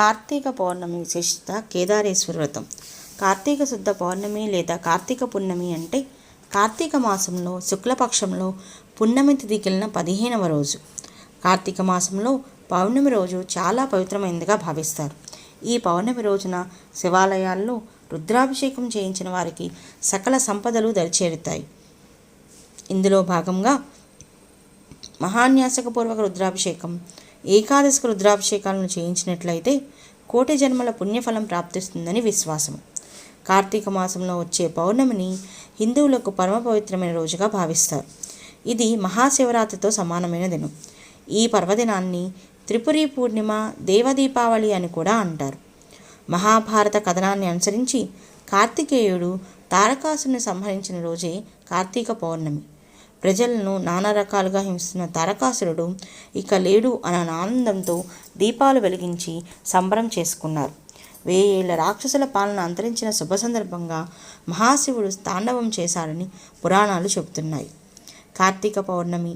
కార్తీక పౌర్ణమి విశిష్టత కేదారేశ్వర వ్రతం. కార్తీక శుద్ధ పౌర్ణమి లేదా కార్తీక పున్నమి అంటే కార్తీక మాసంలో శుక్లపక్షంలో పున్నమి తిథికెళ్ళిన పదిహేనవ రోజు. కార్తీక మాసంలో పౌర్ణమి రోజు చాలా పవిత్రమైనదిగా భావిస్తారు. ఈ పౌర్ణమి రోజున శివాలయాల్లో రుద్రాభిషేకం చేయించిన వారికి సకల సంపదలు దరిచేరుతాయి. ఇందులో భాగంగా మహాన్యాసకపూర్వక రుద్రాభిషేకం ఏకాదశి రుద్రాభిషేకాలను చేయించినట్లయితే కోటి జన్మల పుణ్యఫలం ప్రాప్తిస్తుందని విశ్వాసం కార్తీక మాసంలో వచ్చే పౌర్ణమిని హిందువులకు పరమ పవిత్రమైన రోజుగా భావిస్తారు. ఇది మహాశివరాత్రితో సమానమైన దినం ఈ పర్వదినాన్ని త్రిపురి పూర్ణిమ దేవదీపావళి అని కూడా అంటారు. మహాభారత కథనాన్ని అనుసరించి కార్తికేయుడు తారకాసుని సంహరించిన రోజే కార్తీక పౌర్ణమి. ప్రజలను నానా రకాలుగా హింసిస్తున్న తారకాసురుడు ఇక లేడు అన్న ఆనందంతో దీపాలు వెలిగించి సంబరం చేసుకున్నారు. వేయేళ్ళ రాక్షసుల పాలన అంతరించిన శుభ సందర్భంగా మహాశివుడు తాండవం చేశాడని పురాణాలు చెబుతున్నాయి. కార్తీక పౌర్ణమి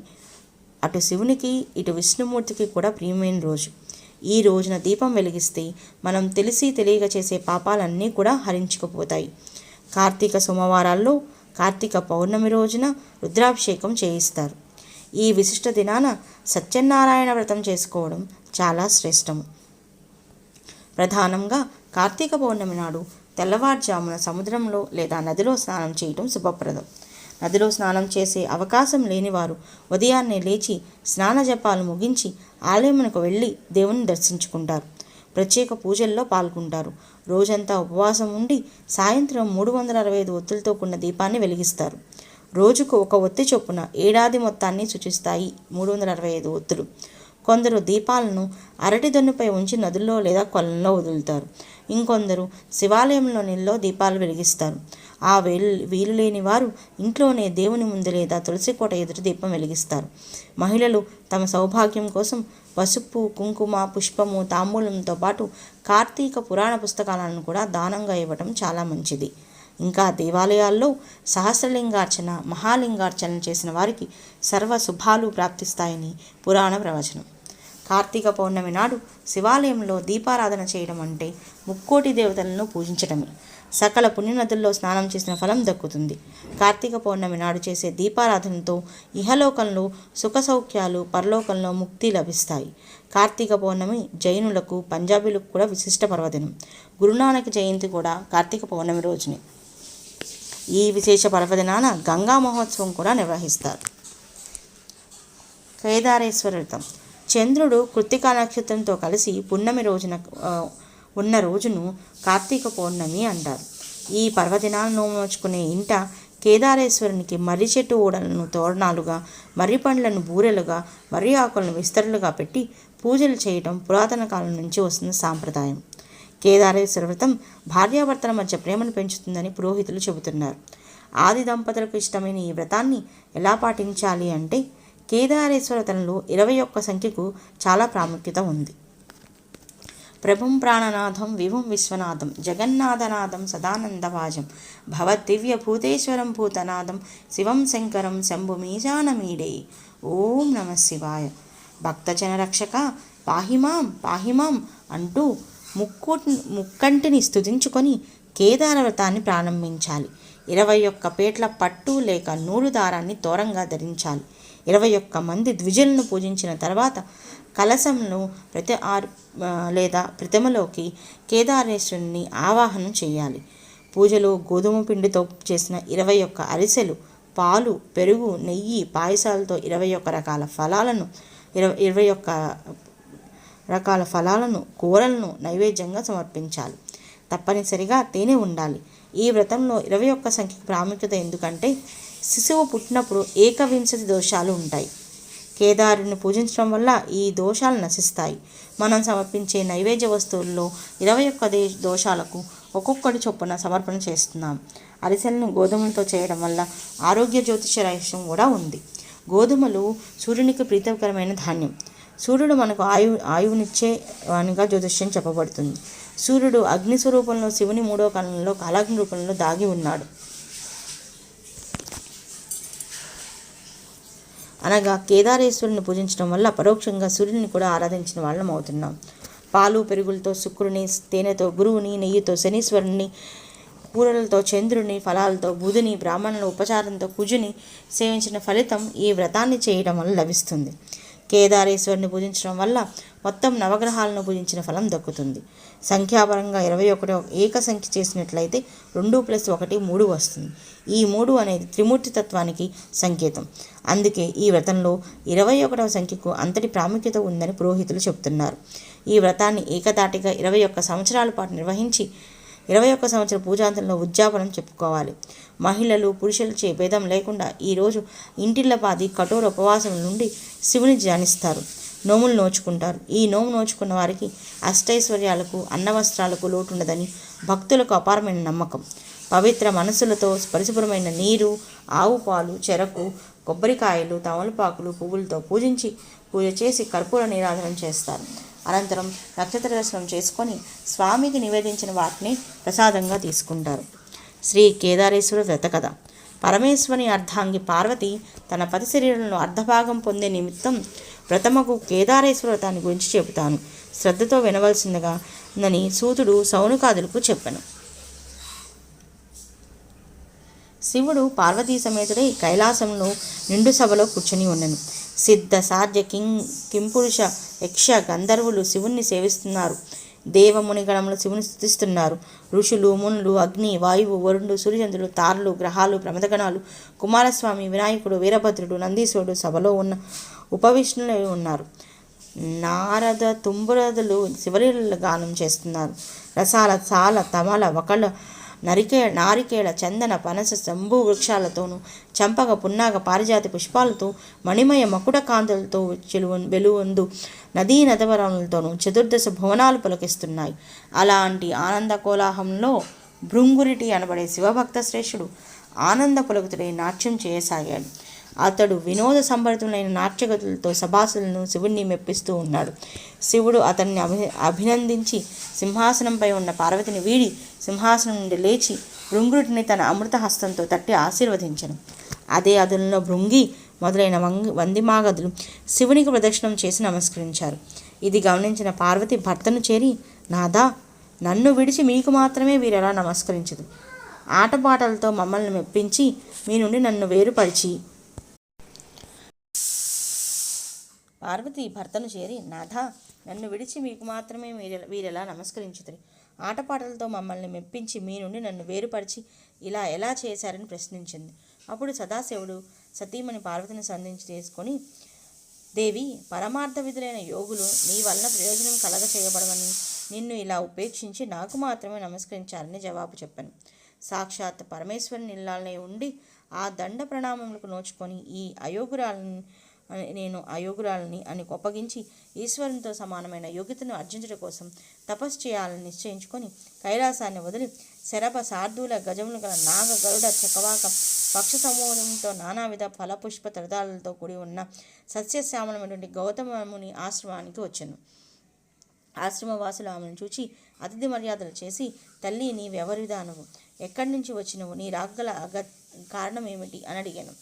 అటు శివునికి ఇటు విష్ణుమూర్తికి కూడా ప్రియమైన రోజు. ఈ రోజున దీపం వెలిగిస్తే మనం తెలిసి తెలియక చేసే పాపాలన్నీ కూడా హరించుకుపోతాయి. కార్తీక సోమవారాల్లో కార్తీక పౌర్ణమి రోజున రుద్రాభిషేకం చేయిస్తారు. ఈ విశిష్ట దినాన సత్యనారాయణ వ్రతం చేసుకోవడం చాలా శ్రేష్టము. ప్రధానంగా కార్తీక పౌర్ణమి నాడు తెల్లవారుజామున సముద్రంలో లేదా నదిలో స్నానం చేయటం శుభప్రదం. నదిలో స్నానం చేసే అవకాశం లేనివారు ఉదయాన్నే లేచి స్నాన జపాలు ముగించి ఆలయమునకు వెళ్ళి దేవుని దర్శించుకుంటారు. ప్రత్యేక పూజల్లో పాల్గొంటారు. రోజంతా ఉపవాసం ఉండి సాయంత్రం మూడు వందల అరవై ఐదు ఒత్తులతో కూడిన దీపాన్ని వెలిగిస్తారు. రోజుకు ఒక ఒత్తి చొప్పున ఏడాది మొత్తాన్ని సూచిస్తాయి మూడు వందల అరవై ఐదు ఒత్తులు. కొందరు దీపాలను అరటి దన్నుపై ఉంచి నదుల్లో లేదా కొలంలో వదులుతారు. ఇంకొందరు శివాలయంలో నీళ్ళలో దీపాలు వెలిగిస్తారు. ఆ వేలు వీలు లేని వారు ఇంట్లోనే దేవుని ముందు లేదా తులసి కోట ఎదురు దీపం వెలిగిస్తారు. మహిళలు తమ సౌభాగ్యం కోసం పసుపు కుంకుమ పుష్పము తాంబూలంతో పాటు కార్తీక పురాణ పుస్తకాలను కూడా దానంగా ఇవ్వటం చాలా మంచిది. ఇంకా దేవాలయాల్లో సహస్రలింగార్చన మహాలింగార్చన చేసిన వారికి సర్వ శుభాలు ప్రాప్తిస్తాయని పురాణ ప్రవచనం. కార్తీక పౌర్ణమి నాడు శివాలయంలో దీపారాధన చేయడం అంటే ముక్కోటి దేవతలను పూజించడమే. సకల పుణ్యనదుల్లో స్నానం చేసిన ఫలం దక్కుతుంది. కార్తీక పౌర్ణమి నాడు చేసే దీపారాధనతో ఇహలోకంలో సుఖ సౌఖ్యాలు పరలోకంలో ముక్తి లభిస్తాయి. కార్తీక పౌర్ణమి జైనులకు పంజాబీలకు కూడా విశిష్ట పర్వదినం. గురునానక్ జయంతి కూడా కార్తీక పౌర్ణమి రోజునే. ఈ విశేష పర్వదినాన గంగా మహోత్సవం కూడా నిర్వహిస్తారు. కేదారేశ్వర వ్రతం చంద్రుడు కృత్తికా నక్షత్రంతో కలిసి పున్నమి రోజున ఉన్న రోజును కార్తీక పౌర్ణమి అంటారు. ఈ పర్వదినాలను నోచుకునే ఇంట కేదారేశ్వరునికి మర్రి చెట్టు ఊడలను తోరణాలుగా మర్రి పండ్లను బూరెలుగా మర్రి ఆకులను విస్తరులుగా పెట్టి పూజలు చేయటం పురాతన కాలం నుంచి వస్తున్న సాంప్రదాయం. కేదారేశ్వర వ్రతం భార్యాభర్తల మధ్య ప్రేమను పెంచుతుందని పురోహితులు చెబుతున్నారు. ఆది దంపతులకు ఇష్టమైన ఈ వ్రతాన్ని ఎలా పాటించాలి అంటే కేదారేశ్వర తనలో ఇరవై ఒక్క సంఖ్యకు చాలా ప్రాముఖ్యత ఉంది. ప్రభుం ప్రాణనాథం విభుం విశ్వనాథం జగన్నాథనాథం సదానందవాజం భవద్దివ్య భూతేశ్వరం భూతనాథం శివం శంకరం శంభు మీజానమీడే. ఓం నమ శివాయ. భక్తజన రక్షక పాహిమాం పాహిమాం అంటూ ముక్కు ముక్కంటిని స్థుతించుకొని కేదార వ్రతాన్ని ప్రారంభించాలి. ఇరవై ఒక్క పేట్ల పట్టు లేక నూలు దారాన్ని దూరంగా ధరించాలి. ఇరవై ఒక్క మంది ద్విజులను పూజించిన తర్వాత కలశంను ప్రతి ఆరు ఆ, లేదా ప్రతిమలోకి కేదారేశ్వరుని ఆవాహనం చేయాలి. పూజలో గోధుమ పిండితో చేసిన ఇరవై ఒక్క అరిసెలు పాలు పెరుగు నెయ్యి పాయసాలతో ఇరవై ఒక్క రకాల ఫలాలను ఇరవై ఇరవై ఒక్క రకాల ఫలాలను కూరలను నైవేద్యంగా సమర్పించాలి. తప్పనిసరిగా తేనె ఉండాలి. ఈ వ్రతంలో ఇరవై ఒక్క సంఖ్యకు ప్రాముఖ్యత ఎందుకంటే శిశువు పుట్టినప్పుడు ఏకవింశతి దోషాలు ఉంటాయి. కేదారుని పూజించడం వల్ల ఈ దోషాలు నశిస్తాయి. మనం సమర్పించే నైవేద్య వస్తువుల్లో ఇరవై ఒక్క దే దోషాలకు ఒక్కొక్కటి చొప్పున సమర్పణ చేస్తున్నాం. అరిసెలను గోధుమలతో చేయడం వల్ల ఆరోగ్య జ్యోతిష రహస్యం కూడా ఉంది. గోధుమలు సూర్యునికి ప్రీతికరమైన ధాన్యం. సూర్యుడు మనకు ఆయు ఆయువునిచ్చే వానిగా జ్యోతిష్యం చెప్పబడుతుంది. సూర్యుడు అగ్ని స్వరూపంలో శివుని మూడో కాలంలో కాలాగ్ని రూపంలో దాగి ఉన్నాడు. అనగా కేదారేశ్వరుని పూజించడం వల్ల పరోక్షంగా సూర్యుని కూడా ఆరాధించిన వాళ్ళం అవుతున్నాం. పాలు పెరుగులతో శుక్రుని తేనెతో గురువుని నెయ్యితో శనీశ్వరుని కూరలతో చంద్రుని ఫలాలతో బుధుని బ్రాహ్మణుల ఉపచారంతో కుజుని సేవించిన ఫలితం ఈ వ్రతాన్ని చేయడం వల్ల లభిస్తుంది. కేదారేశ్వరుని పూజించడం వల్ల మొత్తం నవగ్రహాలను పూజించిన ఫలం దక్కుతుంది. సంఖ్యాపరంగా ఇరవై ఒకటి ఏక సంఖ్య చేసినట్లయితే రెండు ప్లస్ ఒకటి మూడు వస్తుంది. ఈ మూడు అనేది త్రిమూర్తి తత్వానికి సంకేతం. అందుకే ఈ వ్రతంలో ఇరవై ఒకటవ సంఖ్యకు అంతటి ప్రాముఖ్యత ఉందని పురోహితులు చెబుతున్నారు ఈ వ్రతాన్ని ఏకదాటిగా ఇరవై ఒక్క సంవత్సరాల పాటు నిర్వహించి ఇరవై ఒక్క సంవత్సర పూజాంతంలో ఉద్యాపనం చెప్పుకోవాలి. మహిళలు పురుషులచే భేదం లేకుండా ఈరోజు ఇంటిల్లపాది కఠోర ఉపవాసం నుండి శివుని ధ్యానిస్తారు. నోములు నోచుకుంటారు. ఈ నోము నోచుకున్న వారికి అష్టైశ్వర్యాలకు అన్నవస్త్రాలకు లోటుండదని భక్తులకు అపారమైన నమ్మకం. పవిత్ర మనసులతో పరిశుభ్రమైన నీరు ఆవు పాలు చెరకు కొబ్బరికాయలు తమలపాకులు పువ్వులతో పూజించి పూజ చేసి కర్పూర నీరాధనం చేస్తారు. అనంతరం నక్షత్ర దర్శనం చేసుకొని స్వామికి నివేదించిన వాటిని ప్రసాదంగా తీసుకుంటారు. శ్రీ కేదారేశ్వర వ్రత కథ. పరమేశ్వరి అర్ధాంగి పార్వతి తన పతి శరీరంలో అర్ధభాగం పొందే నిమిత్తం వ్రతమకు కేదారేశ్వర వ్రతాన్ని గురించి చెబుతాను. శ్రద్ధతో వినవలసిందిగా నని సూతుడు సౌనుకాదులకు చెప్పాను. శివుడు పార్వతీ సమేతుడై కైలాసంలో నిండు సభలో కూర్చొని ఉన్నను. సిద్ధ సాధ్య కిం కింపురుష యక్ష గంధర్వులు శివుణ్ణి సేవిస్తున్నారు. దేవమునిగణములు శివుని స్థుతిస్తున్నారు ఋషులు మునులు అగ్ని వాయువు వరుణుడు సూర్యచంద్రుడు తారలు గ్రహాలు ప్రమదగణాలు కుమారస్వామి వినాయకుడు వీరభద్రుడు నందీశ్వరుడు సభలో ఉన్న ఉపవిష్ణులై ఉన్నారు. నారద తుంబురదులు శివలీల గానం చేస్తున్నారు. రసాల సాల తమల ఒకళ్ళ నరికే నారికేళ చందన పనస శంభు వృక్షాలతోనూ చంపక పున్నాగ పారిజాతి పుష్పాలతో మణిమయ మకుట కాంతులతో చెలువ వెలువందు నదీ నదవరములతోనూ చతుర్దశ భువనాలు పులకిస్తున్నాయి. అలాంటి ఆనంద కోలాహంలో భృంగురిటి అనబడే శివభక్త శ్రేష్ఠుడు ఆనంద పులకుతుడై నాట్యం చేయసాగాడు. అతడు వినోద సంభరితులైన నాట్యగతులతో సభాసులను శివుణ్ణి మెప్పిస్తూ ఉన్నాడు. శివుడు అతన్ని అభి అభినందించి సింహాసనంపై ఉన్న పార్వతిని వీడి సింహాసనం నుండి లేచి భృంగుడిని తన అమృత హస్తంతో తట్టి ఆశీర్వదించను. అదే అదులలో భృంగి మొదలైన వంగి వందిమాగదులు శివునికి ప్రదక్షిణం చేసి నమస్కరించారు. ఇది గమనించిన పార్వతి భర్తను చేరి నాదా నన్ను విడిచి మీకు మాత్రమే వీరెలా నమస్కరించదు? ఆటపాటలతో మమ్మల్ని మెప్పించి మీ నుండి నన్ను వేరుపరిచి పార్వతి భర్తను చేరి నాథ నన్ను విడిచి మీకు మాత్రమే మీరు వీరెలా నమస్కరించుతుంది ఆటపాటలతో మమ్మల్ని మెప్పించి మీ నుండి నన్ను వేరుపరిచి ఇలా ఎలా చేశారని ప్రశ్నించింది. అప్పుడు సదాశివుడు సతీమణి పార్వతిని సంధించి తీసుకొని దేవి పరమార్థ విధులైన యోగులు నీ వలన ప్రయోజనం కలగ చేయబడమని నిన్ను ఇలా ఉపేక్షించి నాకు మాత్రమే నమస్కరించాలని జవాబు చెప్పాను. సాక్షాత్ పరమేశ్వరుని ఇల్లాలనే ఉండి ఆ దండ ప్రణామములకు నోచుకొని ఈ అయోగురాలని నేను అయోగురాలని అని కొప్పగించి ఈశ్వరునితో సమానమైన యోగ్యతను అర్జించడం కోసం తపస్సు చేయాలని నిశ్చయించుకొని కైలాసాన్ని వదిలి శరభ శార్దూల గజములు గల నాగ గరుడ చకవాక పక్ష సమూహంతో నానావిధ ఫలపుష్ప త్రదాలతో కూడి ఉన్న సస్యశ్యామలమైనటువంటి గౌతమముని ఆశ్రమానికి వచ్చాను. ఆశ్రమవాసులు ఆమెను చూచి అతిథి మర్యాదలు చేసి తల్లి నీవెవరిదానవు? ఎక్కడి నుంచి వచ్చినవు? నీ రాగల అగ కారణం ఏమిటి? అని అడిగాను.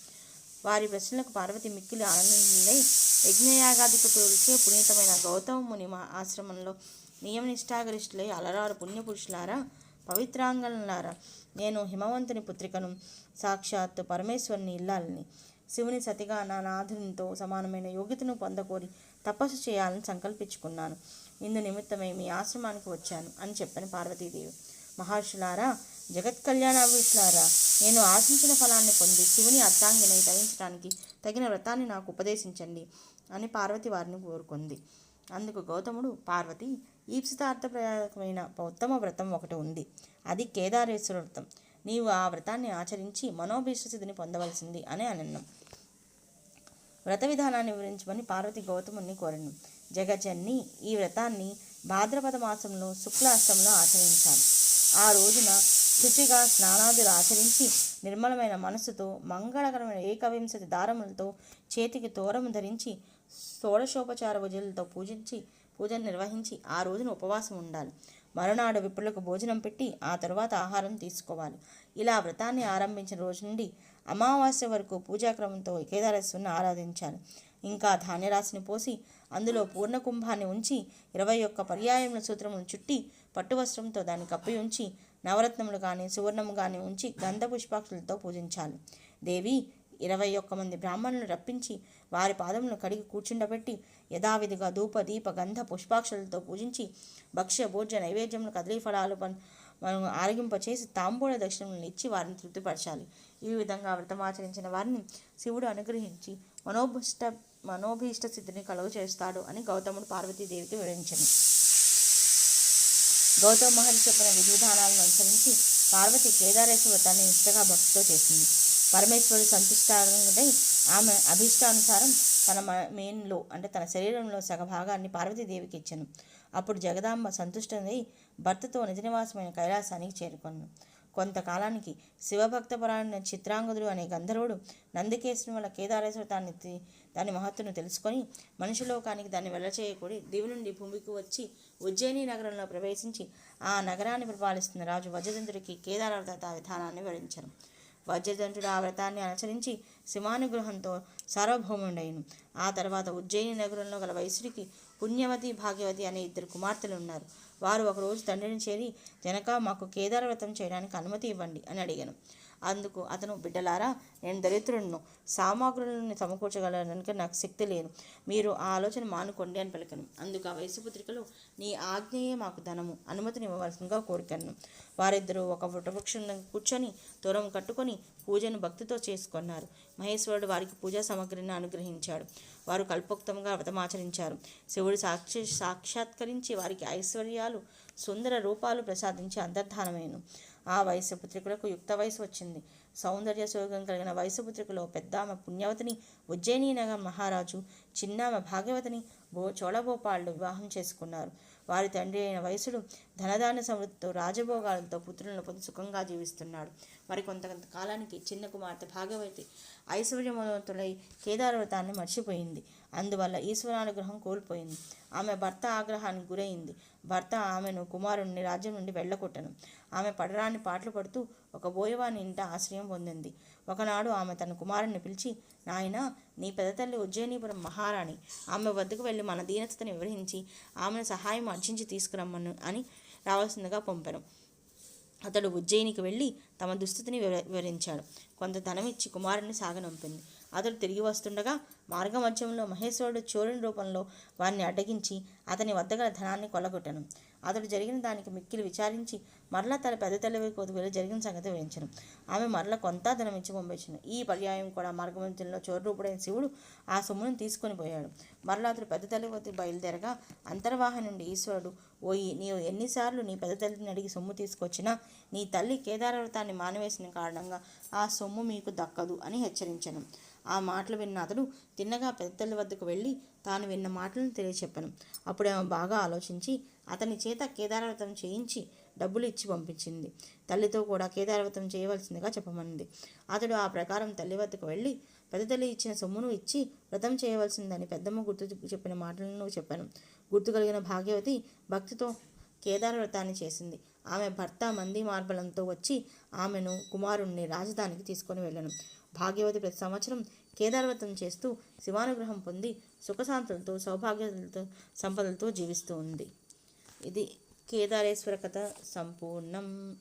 వారి ప్రశ్నలకు పార్వతి మిక్కిలి ఆనందించిందై. యజ్ఞయాగాధిపతులచే పునీతమైన గౌతమ ముని మా ఆశ్రమంలో నియమనిష్టాగరిష్ఠులై అలరారు పుణ్యపురుషులారా పవిత్రాంగనులారా నేను హిమవంతుని పుత్రికను సాక్షాత్ పరమేశ్వరుని ఇల్లాలని. శివుని సతిగా నా నాథునితో సమానమైన యోగ్యతను పొందకోరి తపస్సు చేయాలని సంకల్పించుకున్నాను. ఇందు నిమిత్తమై మీ ఆశ్రమానికి వచ్చాను అని చెప్పాను పార్వతీదేవి. మహర్షులారా జగత్ కళ్యాణాభిషులారా నేను ఆశించిన ఫలాన్ని పొంది శివుని అర్థాంగినై తరించడానికి తగిన వ్రతాన్ని నాకు ఉపదేశించండి అని పార్వతి వారిని కోరుకుంది. అందుకు గౌతముడు పార్వతి ఈప్సితార్థప్రదాయకమైన ఉత్తమ వ్రతం ఒకటి ఉంది. అది కేదారేశ్వర వ్రతం. నీవు ఆ వ్రతాన్ని ఆచరించి మనోభీష్టసిద్ధిని పొందవలసింది అని అనన్నం వ్రత విధానాన్ని వివరించమని పార్వతి గౌతముని కోరను. జగజన్ని ఈ వ్రతాన్ని భాద్రపద మాసంలో శుక్లాష్టంలో ఆచరించాను. ఆచరించాలి ఆ రోజున శుచిగా స్నానాదులు ఆచరించి నిర్మలమైన మనసుతో మంగళకరమైన ఏకవింశతి దారములతో చేతికి తోరము ధరించి షోడశోపచార పూజలతో పూజించి పూజను నిర్వహించి ఆ రోజున ఉపవాసం ఉండాలి. మరునాడు విప్పులకు భోజనం పెట్టి ఆ తరువాత ఆహారం తీసుకోవాలి. ఇలా వ్రతాన్ని ఆరంభించిన రోజు నుండి అమావాస్య వరకు పూజాక్రమంతో కేదారేశ్వరుని ఆరాధించాలి. ఇంకా ధాన్యరాశిని పోసి అందులో పూర్ణ కుంభాన్ని ఉంచి ఇరవై ఒక్క పర్యాయముల సూత్రమును చుట్టి పట్టు వస్త్రంతో దాన్ని కప్పి ఉంచి నవరత్నములు కానీ సువర్ణము కానీ ఉంచి గంధ పుష్పాక్షులతో పూజించాలి. దేవి ఇరవై ఒక్క మంది బ్రాహ్మణులను రప్పించి వారి పాదములను కడిగి కూర్చుండబెట్టి యథావిధిగా ధూప దీప గంధ పుష్పాక్షలతో పూజించి భక్ష్య భోజ్య నైవేద్యములు కదలీ ఫలాలు మనం ఆరగింపచేసి తాంబూల దక్షిణములను ఇచ్చి వారిని తృప్తిపరచాలి. ఈ విధంగా వ్రతమాచరించిన వారిని శివుడు అనుగ్రహించి మనోభిష్ట మనోభీష్ట స్థితిని కలుగు చేస్తాడు అని గౌతముడు పార్వతీదేవికి వివరించింది గౌతమ మహర్షి చెప్పిన విధి విధానాలను అనుసరించి పార్వతి కేదారేశ్వర వ్రతాన్ని నిష్ఠగా భక్తితో చేసింది. పరమేశ్వరుడు సంతుష్టై ఆమె అభిష్టానుసారం తన మెయిన్లో అంటే తన శరీరంలో సగభాగాన్ని పార్వతీదేవికి ఇచ్చాను. అప్పుడు జగదాంబ సంతుష్టమై భర్తతో నిజ నివాసమైన కైలాసానికి చేరుకొను కొంతకాలానికి శివభక్తపరాయణ చిత్రాంగదుడు అనే గంధర్వుడు నందికేశ్వరం వల్ల కేదారేశ్వర తాన్ని దాని మహత్తును తెలుసుకొని మనుషులోకానికి దాన్ని వెళ్ళచేయకూడి దివి నుండి భూమికి వచ్చి ఉజ్జయిని నగరంలో ప్రవేశించి ఆ నగరాన్ని పరిపాలిస్తున్న రాజు వజ్రదంతుడికి కేదారవ్రత విధానాన్ని వివరించను. వజ్రదంతుడు ఆ వ్రతాన్ని అనుసరించి సింహానుగ్రహంతో సార్వభౌముడైను. ఆ తర్వాత ఉజ్జయిని నగరంలో గల వైశ్యుడికి పుణ్యవతి భాగ్యవతి అనే ఇద్దరు కుమార్తెలు ఉన్నారు. వారు ఒకరోజు తండ్రిని చేరి జనక మాకు కేదార వ్రతం చేయడానికి అనుమతి ఇవ్వండి అని అడిగాను. అందుకు అతను బిడ్డలారా నేను దరిద్రులను సామాగ్రులను సమకూర్చగలడానికి నాకు శక్తి లేదు. మీరు ఆ ఆలోచన మానుకోండి అని పలికను. అందుకు ఆ వయసు పుత్రికలు నీ ఆజ్ఞయే మాకు ధనము అనుమతిని ఇవ్వవలసిందిగా కోరికను. వారిద్దరూ ఒక వృటవృక్షంలో కూర్చొని దూరం కట్టుకొని పూజను భక్తితో చేసుకున్నారు. మహేశ్వరుడు వారికి పూజా సామగ్రిని అనుగ్రహించాడు. వారు కల్పోక్తంగా వ్రతమాచరించారు శివుడు సాక్షి సాక్షాత్కరించి వారికి ఐశ్వర్యాలు సుందర రూపాలు ప్రసాదించి అంతర్ధానమేను ఆ వయసు పుత్రికులకు యుక్త వయసు వచ్చింది. సౌందర్య సోగం కలిగిన వయసు పుత్రికలో పెద్దామ పుణ్యవతిని ఉజ్జయిని నగర్ మహారాజు చిన్నామ భాగ్యవతిని బో చోళభోపాళ్ళు వివాహం చేసుకున్నారు. వారి తండ్రి అయిన వయసుడు ధనదాన సమృద్ధితో రాజభోగాలతో పుత్రులను పొంది సుఖంగా జీవిస్తున్నాడు. మరి కొంతకాలానికి చిన్న కుమార్తె భాగవతి ఐశ్వర్యవంతులై కేదారవ్రతాన్ని మర్చిపోయింది. అందువల్ల ఈశ్వరానుగ్రహం కోల్పోయింది. ఆమె భర్త ఆగ్రహానికి గురైంది. భర్త ఆమెను కుమారుణ్ణి రాజ్యం నుండి వెళ్ళకొట్టను ఆమె పడరాని పాటలు పడుతూ ఒక బోయవాని ఇంట ఆశ్రయం పొందింది. ఒకనాడు ఆమె తన కుమారుణ్ణి పిలిచి నాయన నీ పెదతల్లి ఉజ్జయినీపురం మహారాణి. ఆమె వద్దకు వెళ్ళి మన దీనతను వివరించి ఆమెను సహాయం అర్జించి తీసుకురమ్మను అని రావాల్సిందిగా పంపాను అతడు ఉజ్జయినికి వెళ్ళి తమ దుస్థితిని వివరించాడు. కొంత ధనం ఇచ్చి కుమారుని సాగనంపింది అతడు తిరిగి వస్తుండగా మార్గమధ్యంలో మహేశ్వరుడు చోరుని రూపంలో వారిని అడ్డగించి అతని వద్ద గల ధనాన్ని కొల్లగొట్టను. అతడు జరిగిన దానికి మిక్కిలి విచారించి మరలా తన పెద్ద తల్లి కొద్దివేళ జరిగిన సంగతి వివరించను. ఆమె మరల కొంత ధనం ఇచ్చి పంపించను. ఈ పర్యాయం కూడా మార్గమధ్యంలో చోరూపుడైన శివుడు ఆ సొమ్మును తీసుకొని పోయాడు. మరలా అతడు పెద్ద తల్లి బయలుదేరగా అంతర్వాహ నుండి ఈశ్వరుడు ఓయి నీవు ఎన్నిసార్లు నీ పెద్ద తల్లిని అడిగి సొమ్ము తీసుకొచ్చినా నీ తల్లి కేదారవ్రతాన్ని మానవేసిన కారణంగా ఆ సొమ్ము మీకు దక్కదు అని హెచ్చరించను. ఆ మాటలు విన్న అతడు తిన్నగా పెద్ద తల్లి వద్దకు వెళ్ళి తాను విన్న మాటలను తెలియచెప్పాను. అప్పుడు ఆమె బాగా ఆలోచించి అతని చేత కేదారవ్రతం చేయించి డబ్బులు ఇచ్చి పంపించింది. తల్లితో కూడా కేదారవ్రతం చేయవలసిందిగా చెప్పమన్నది అతడు ఆ ప్రకారం తల్లి వద్దకు వెళ్ళి పెద్ద తల్లి ఇచ్చిన సొమ్మును ఇచ్చి వ్రతం చేయవలసిందని పెద్దమ్మ గుర్తు చెప్పిన మాటలను చెప్పాను. గుర్తు కలిగిన భాగ్యవతి భక్తితో కేదార వ్రతాన్ని చేసింది. ఆమె భర్త మంది మార్బలంతో వచ్చి ఆమెను కుమారుణ్ణి రాజధానికి తీసుకొని వెళ్ళను. భాగ్యవతి ప్రతి సంవత్సరం కేదారవ్రతం చేస్తూ శివానుగ్రహం పొంది సుఖశాంతులతో సౌభాగ్యతలతో సంపదలతో జీవిస్తూ ఉంది. ఇది కేదారేశ్వర కథ సంపూర్ణం.